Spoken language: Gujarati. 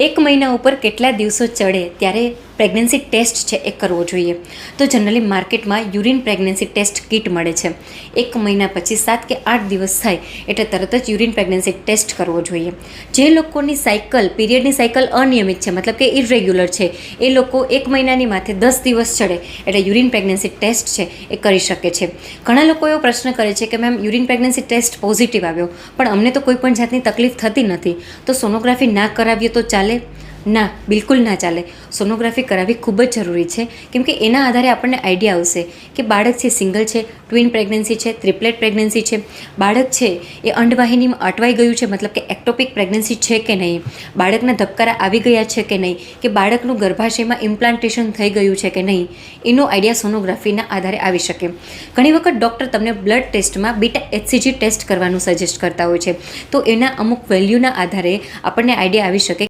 એક મહિના ઉપર કેટલા દિવસો ચડે? ત્યારે પ્રેગ્નન્સી ટેસ્ટ છે એ કરવો જોઈએ. તો જનરલી માર્કેટમાં યુરિન પ્રેગ્નન્સી ટેસ્ટ કિટ મળે છે. એક મહિના પછી સાત કે આઠ દિવસ થાય એટલે તરત જ યુરિન પ્રેગ્નન્સી ટેસ્ટ કરવો જોઈએ. જે લોકોની સાયકલ, પીરિયડની સાયકલ અનિયમિત છે, મતલબ કે ઇરેગ્યુલર છે, એ લોકો એક મહિનાની માથે દસ દિવસ ચડે એટલે યુરિન પ્રેગ્નન્સી ટેસ્ટ છે એ કરી શકે છે. ઘણા લોકો એવો પ્રશ્ન કરે છે કે ma'am, urine pregnancy test positive આવ્યો, પણ અમને તો કોઈ પણ જાતની તકલીફ થતી નથી. તો સોનોગ્રાફી ના કરાવીએ તો ચાલે? ના, બિલકુલ ના ચાલે. સોનોગ્રાફી કરાવવી ખૂબ જ જરૂરી છે. કેમ કે એના આધારે આપણને આઈડિયા આવશે કે બાળક છે, સિંગલ છે, ટ્વિન પ્રેગ્નન્સી છે, ત્રિપ્લેટ પ્રેગ્નન્સી છે. બાળક છે, એ અંડવાહિનીમાં અટવાઈ ગયું છે, મતલબ કે એક્ટોપિક પ્રેગ્નન્સી છે કે નહીં? બાળકના ધબકારા આવી ગયા છે કે નહીં? કે બાળકનું ગર્ભાશયમાં ઇમ્પ્લાન્ટેશન થઈ ગયું છે કે નહીં? એનો આઈડિયા સોનોગ્રાફીના આધારે આવી શકે. ઘણી વખત ડૉક્ટર તમને બ્લડ ટેસ્ટમાં બીટા એચસીજી ટેસ્ટ કરવાનું સજેસ્ટ કરતા હોય છે. તો એના અમુક વેલ્યુના આધારે આપણને આઈડિયા આવી શકે